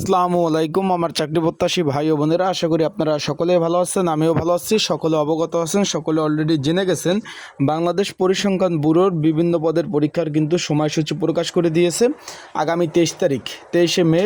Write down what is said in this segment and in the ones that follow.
আসসালামু আলাইকুম, আমার চাকরি প্রত্যাশী ভাই ও বোনেরা, আশা করি আপনারা সকলেই ভালো আছেন, আমিও ভালো আছি, সকলে অবগত আছেন, সকলে অলরেডি জেনে গেছেন। বাংলাদেশ পরিসংখ্যান ব্যুরোর বিভিন্ন পদের পরীক্ষার কিন্তু সময়সূচি প্রকাশ করে দিয়েছে। আগামী তেইশ তারিখ, তেইশে মে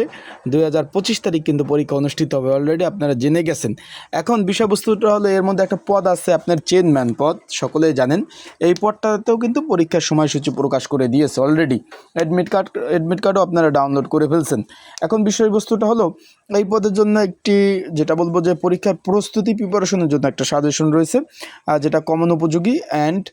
দুই হাজার পঁচিশ তারিখ কিন্তু পরীক্ষা অনুষ্ঠিত হবে অলরেডি আপনারা জেনে গেছেন। এখন বিষয়বস্তুটা হলো, এর মধ্যে একটা পদ আছে, আপনার চেনম্যান পদ, সকলেই জানেন। এই পদটাতেও কিন্তু পরীক্ষার সময়সূচি প্রকাশ করে দিয়েছে অলরেডি অ্যাডমিট কার্ড অ্যাডমিট কার্ডও আপনারা ডাউনলোড করে ফেলছেন। এখন বিষয়বস্তুটা হলো এই পদের জন্য একটি, যেটা বলব যে পরীক্ষার প্রস্তুতি প্রিপারেশনের জন্য একটা সাজেশন রয়েছে যেটা কমন উপযোগী অ্যান্ড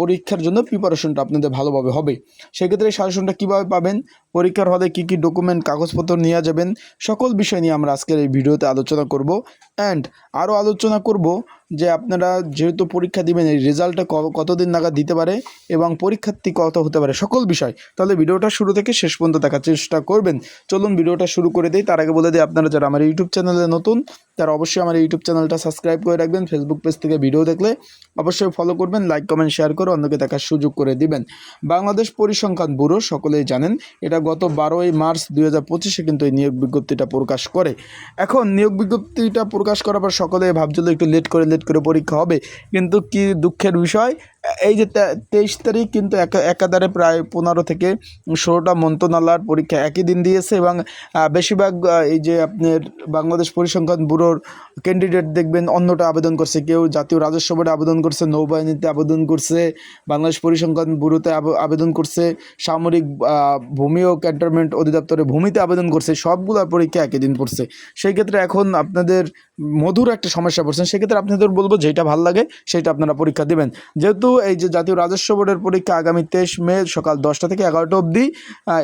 পরীক্ষার জন্য প্রিপারেশনটা আপনাদের ভালোভাবে হবে। সেক্ষেত্রে এই সাজেশনটা কীভাবে পাবেন, পরীক্ষার হলে কী কী ডকুমেন্ট কাগজপত্র নিয়ে যাবেন, সকল বিষয় নিয়ে আমরা আজকের এই ভিডিওতে আলোচনা করব অ্যান্ড আরও আলোচনা করব যে আপনারা যেহেতু পরীক্ষা দিবেন, এই রেজাল্টটা কতদিন নাগাদ দিতে পারে এবং পরীক্ষার্থী কত হতে পারে, সকল বিষয়। তাহলে ভিডিওটা শুরু থেকে শেষ পর্যন্ত দেখার চেষ্টা করবেন। চলুন ভিডিওটা শুরু করে দিই। তার আগে বলে দিই, আপনারা যারা আমার ইউটিউব চ্যানেলে নতুন, তারা অবশ্যই আমার ইউটিউব চ্যানেলটা সাবস্ক্রাইব করে রাখবেন। ফেসবুক পেজ থেকে ভিডিও দেখলে অবশ্যই ফলো করবেন লাইক কমেন্ট শেয়ার করে অন্যকে দেখার সুযোগ করে দিবেন। বাংলাদেশ পরিসংখ্যান ব্যুরো সকলেই জানেন, এটা গত বারোই মার্চ দুই পঁচিশে কিন্তু এই নিয়োগ বিজ্ঞপ্তিটা প্রকাশ করে। এখন নিয়োগ বিজ্ঞপ্তিটা প্রকাশ করার পর সকলে ভাবছিল একটু লেট করে লেট করে পরীক্ষা হবে। কিন্তু কি দুঃখের বিষয়? এই যে তেইশ তারিখ কিন্তু একা, একাধারে প্রায় পনেরো থেকে ষোলোটা মন্ত্রণালয়ের পরীক্ষা একই দিন দিয়েছে এবং বেশিরভাগ এই যে আপনার বাংলাদেশ পরিসংখ্যান ব্যুরোর ক্যান্ডিডেট দেখবেন অন্যটা আবেদন করছে। কেউ জাতীয় রাজস্ব বোর্ডে আবেদন করছে, নৌবাহিনীতে আবেদন করছে, বাংলাদেশ পরিসংখ্যান ব্যুরোতে আবেদন করছে, সামরিক ভূমি ও ক্যান্টনমেন্ট অধিদপ্তরে ভূমিতে আবেদন করছে সবগুলোর পরীক্ষা একই দিন পড়ছে। সেই ক্ষেত্রে এখন আপনাদের মধুর একটা সমস্যা পড়ছেন সেক্ষেত্রে আপনাদের বলব যেটা ভালো লাগে সেটা আপনারা পরীক্ষা দেবেন। যেহেতু এই যে জাতীয় রাজস্ব বোর্ডের পরীক্ষা আগামী তেইশ মে সকাল দশটা থেকে এগারোটা অবধি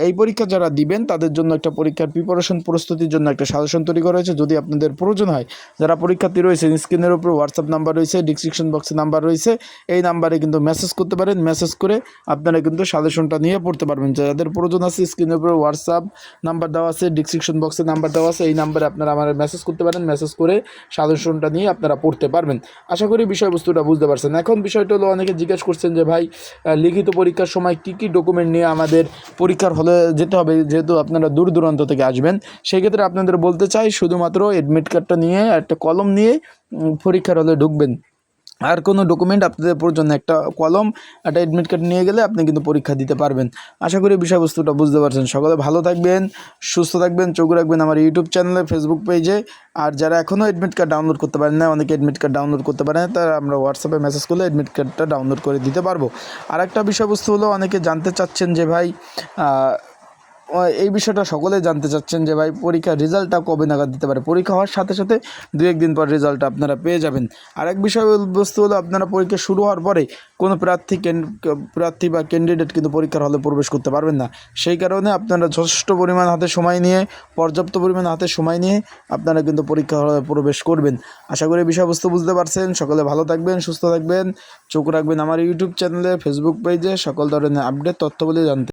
এই পরীক্ষা যারা দিবেন, তাদের জন্য একটা পরীক্ষার প্রিপারেশন প্রস্তুতির জন্য একটা সাজেশন তৈরি করা হয়েছে। যদি আপনাদের প্রয়োজন হয়, যারা পরীক্ষার্থী রয়েছে স্ক্রিনের উপর হোয়াটসঅ্যাপ নাম্বার রয়েছে ডিসক্রিপশন বক্সে নাম্বার রয়েছে, এই নাম্বারে কিন্তু মেসেজ করতে পারেন। মেসেজ করে আপনারা কিন্তু সাজেশনটা নিয়ে পড়তে পারবেন। যাদের প্রয়োজন আছে, স্ক্রিনের উপর হোয়াটসঅ্যাপ নাম্বার দেওয়া আছে ডিসক্রিপশন বক্সে নাম্বার দেওয়া আছে, এই নাম্বারে আপনারা আমার মেসেজ করতে পারেন। মেসেজ করে সাজেশনটা নিয়ে আপনারা পড়তে পারবেন। আশা করি বিষয়বস্তুটা বুঝতে পারছেন। এখন বিষয়টা হলো, অনেকে জিজ্ঞেস করছেন যে, ভাই লিখিত পরীক্ষার সময় কি কি ডকুমেন্ট নিয়ে আমাদের পরীক্ষার হলে যেতে হবে? যেহেতু আপনারা দূর দূরান্ত থেকে আসবেন, সেক্ষেত্রে আপনাদের বলতে চাই, শুধুমাত্র অ্যাডমিট কার্ডটা নিয়ে একটা কলম নিয়ে পরীক্ষার হলে ঢুকবেন। আর কোনো ডকুমেন্ট আপনাদের প্রয়োজন। একটা কলম, একটা অ্যাডমিট কার্ড নিয়ে গেলে আপনি কিন্তু পরীক্ষা দিতে পারবেন। আশা করি বিষয়বস্তুটা বুঝতে পারছেন। সকলে ভালো থাকবেন, সুস্থ থাকবেন, চোখ রাখবেন আমার ইউটিউব চ্যানেলে ফেসবুক পেজে আর যারা এখনও এডমিট কার্ড ডাউনলোড করতে পারেন না অনেকে অ্যাডমিট কার্ড ডাউনলোড করতে পারেন তারা আমরা হোয়াটসঅ্যাপে মেসেজ করলে এডমিট কার্ডটা ডাউনলোড করে দিতে পারব। আর একটা বিষয়বস্তু হলো, অনেকে জানতে চাচ্ছেন যে ভাই এই বিষয়টা সকলে জানতে চাচ্ছেন যে ভাই, পরীক্ষার রেজাল্টটা কবে নাগাদ দিতে পারে? পরীক্ষা হওয়ার সাথে সাথে দু একদিন পর রেজাল্টটা আপনারা পেয়ে যাবেন। আর এক বিষয় বস্তু হলো, আপনারা পরীক্ষা শুরু হওয়ার পরে কোনো প্রার্থী প্রার্থী বা ক্যান্ডিডেট কিন্তু পরীক্ষার হলে প্রবেশ করতে পারবেন না। সেই কারণে আপনারা যথেষ্ট পরিমাণ হাতে সময় নিয়ে, পর্যাপ্ত পরিমাণ হাতে সময় নিয়ে আপনারা কিন্তু পরীক্ষা হলে প্রবেশ করবেন। আশা করি বিষয়বস্তু বুঝতে পারছেন। সকলে ভালো থাকবেন, সুস্থ থাকবেন। চোখ রাখবেন আমার ইউটিউব চ্যানেলে ফেসবুক পেজে সকল ধরনের আপডেট তথ্যগুলি জানতে